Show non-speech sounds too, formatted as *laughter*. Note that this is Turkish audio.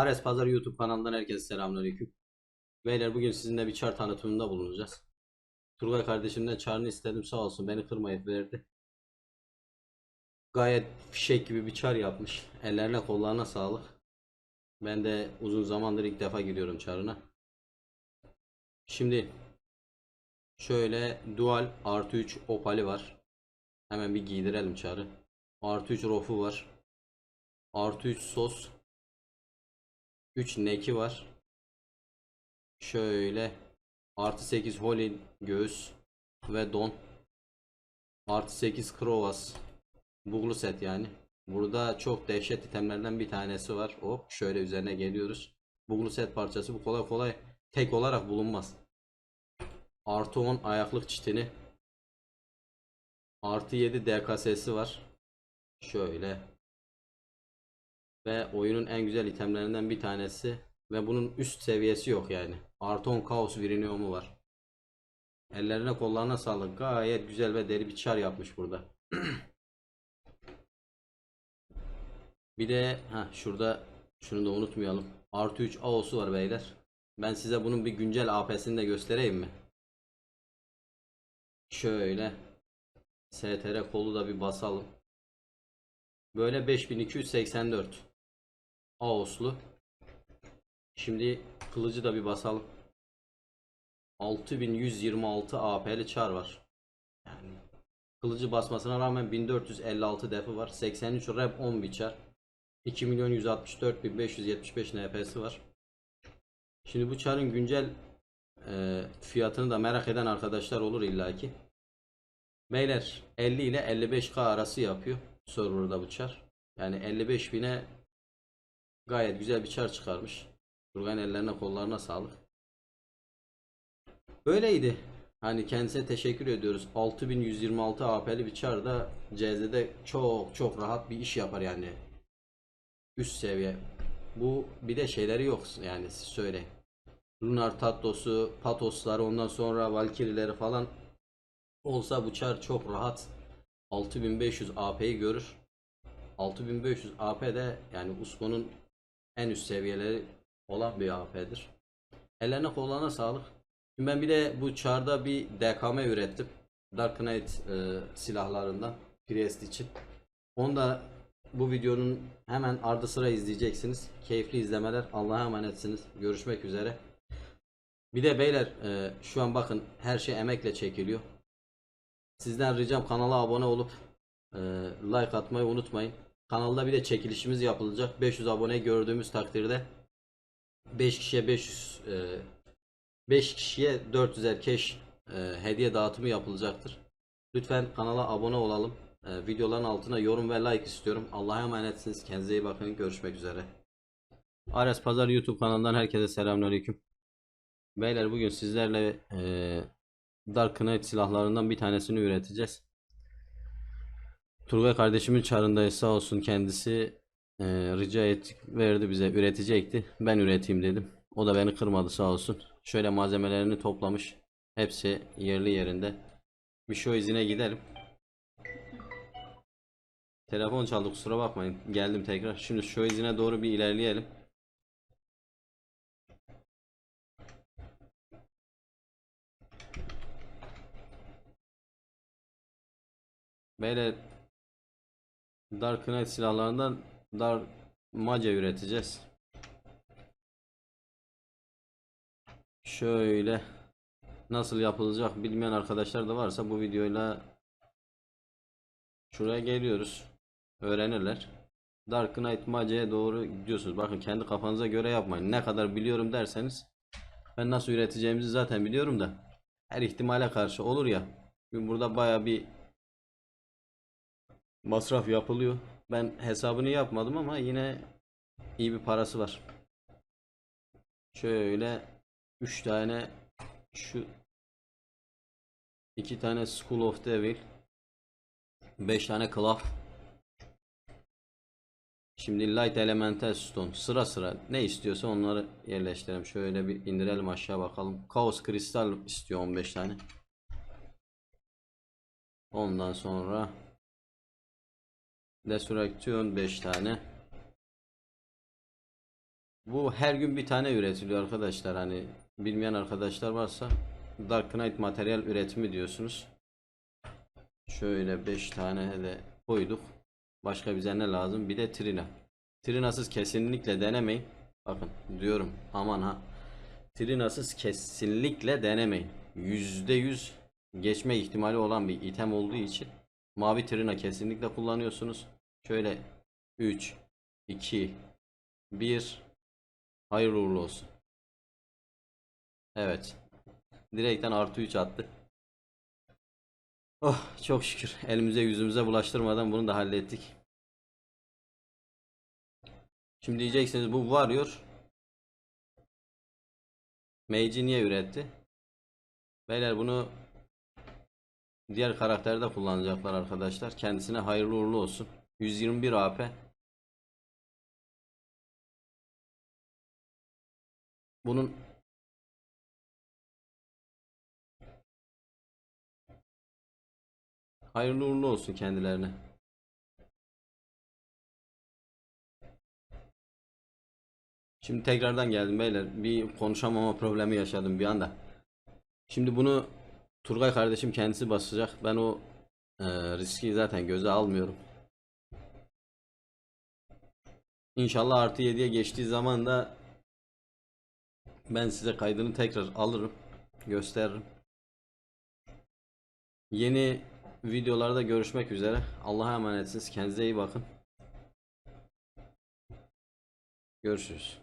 Ares Pazar YouTube kanalından herkese selamünaleyküm. Beyler bugün sizinle bir çar tanıtımında bulunacağız. Turgay kardeşimden çarını istedim sağ olsun beni kırmayıp verdi. Gayet fişek gibi bir çar yapmış. Ellerine kollarına sağlık. Ben de uzun zamandır ilk defa giriyorum çarına. Şimdi şöyle dual artı 3 opali var. Hemen bir giydirelim çarı. Artı 3 rofu var. Artı 3 sos. 3 neki var. Şöyle artı 8 holy göğüs ve don. Artı 8 krovas. Buglu set yani. Burada çok dehşet itemlerden bir tanesi var. Hop şöyle üzerine geliyoruz. Buglu set parçası bu kolay kolay tek olarak bulunmaz. Artı 10 ayaklık çitini. Artı 7 DKS'si var. Şöyle. Ve oyunun en güzel itemlerinden bir tanesi. Ve bunun üst seviyesi yok yani. Artı 10 kaos viriniumu var. Ellerine kollarına sağlık. Gayet güzel ve deri bir çar yapmış burada. *clears throat* bir de ha şurada şunu da unutmayalım. Artı 3 AOS'u var beyler. Ben size bunun bir güncel AP'sini de göstereyim mi? Şöyle STR kolu da bir basalım. Böyle 5284 AOS'lu. Şimdi kılıcı da bir basalım. 6126 AP'li çar var. Yani kılıcı basmasına rağmen 1456 defi var. 83 rep 10 bir çar. 2 milyon 164 bin 575 NP'si var. Şimdi bu çarın güncel e, fiyatını da merak eden arkadaşlar olur illaki. Beyler 50 ile 55k arası yapıyor serverda bu çar. Yani 55 bine gayet güzel bir çar çıkarmış. Turgay'ın ellerine kollarına sağlık. Böyleydi. Hani kendisine teşekkür ediyoruz. 6126 AP'li bir çar da CZ'de çok çok rahat bir iş yapar yani. Üst seviye. Bu bir de şeyleri yok yani siz söyleyin. Lunar Tatlos'u, Patos'ları ondan sonra Valkyrie'leri falan olsa bu çar çok rahat 6500 AP'yi görür. 6500 AP de yani Usco'nun en üst seviyeleri olan bir AP'dir. Ellerine kollarına sağlık. Şimdi ben bir de bu çarda bir DKM ürettim. Dark Knight e, silahlarından Priest için. Onu da bu videonun hemen ardı sıra izleyeceksiniz. Keyifli izlemeler. Allah'a emanetsiniz. Görüşmek üzere. Bir de beyler e, şu an bakın her şey emekle çekiliyor. Sizden ricam kanala abone olup e, like atmayı unutmayın. Kanalda bir de çekilişimiz yapılacak. 500 abone gördüğümüz takdirde 5 kişiye 500 e, 5 kişiye 400'er cash e, hediye dağıtımı yapılacaktır. Lütfen kanala abone olalım. E, videoların altına yorum ve like istiyorum. Allah'a emanetsiniz. Kendinize iyi bakın. Görüşmek üzere. Ares Pazar YouTube kanalından herkese selamünaleyküm. Beyler bugün sizlerle e, Dark Knight silahlarından bir tanesini üreteceğiz. Turgay kardeşimin çarındayız sağ olsun kendisi e, rica ettik verdi bize üretecekti. Ben üreteyim dedim. O da beni kırmadı sağ olsun. Şöyle malzemelerini toplamış. Hepsi yerli yerinde. Bir şu izine gidelim. Telefon çaldı kusura bakmayın. Geldim tekrar. Şimdi şu izine doğru bir ilerleyelim. Böyle Dark Knight silahlarından Dark Mace üreteceğiz. Şöyle nasıl yapılacak bilmeyen arkadaşlar da varsa bu videoyla şuraya geliyoruz. Öğrenirler. Dark Knight Mace'ye doğru gidiyorsunuz. Bakın kendi kafanıza göre yapmayın. Ne kadar biliyorum derseniz ben nasıl üreteceğimizi zaten biliyorum da her ihtimale karşı olur ya. Burada baya bir masraf yapılıyor. Ben hesabını yapmadım ama yine iyi bir parası var. Şöyle 3 tane şu 2 tane School of Devil 5 tane Cloth Şimdi Light Elemental Stone sıra sıra ne istiyorsa onları yerleştirelim. Şöyle bir indirelim aşağı bakalım. Chaos Kristal istiyor 15 tane. Ondan sonra Destruction 5 tane. Bu her gün bir tane üretiliyor arkadaşlar. Hani bilmeyen arkadaşlar varsa Dark Knight materyal üretimi diyorsunuz. Şöyle 5 tane de koyduk. Başka bize ne lazım? Bir de trina. Trinasız kesinlikle denemeyin. Bakın diyorum aman ha. Trinasız kesinlikle denemeyin. %100 geçme ihtimali olan bir item olduğu için mavi trina kesinlikle kullanıyorsunuz. Şöyle 3 2 1 Hayırlı uğurlu olsun. Evet. Direkten artı 3 attı. Oh çok şükür. Elimize yüzümüze bulaştırmadan bunu da hallettik. Şimdi diyeceksiniz bu varıyor. Mage'i niye üretti? Beyler bunu diğer karakterde kullanacaklar arkadaşlar. Kendisine hayırlı uğurlu olsun. 121 AP. Bunun hayırlı uğurlu olsun kendilerine. Şimdi tekrardan geldim beyler. Bir konuşamama problemi yaşadım bir anda. Şimdi bunu Turgay kardeşim kendisi basacak. Ben o e, riski zaten göze almıyorum. İnşallah artı 7'ye geçtiği zaman da ben size kaydını tekrar alırım. Gösteririm. Yeni videolarda görüşmek üzere. Allah'a emanetsiniz. Kendinize iyi bakın. Görüşürüz.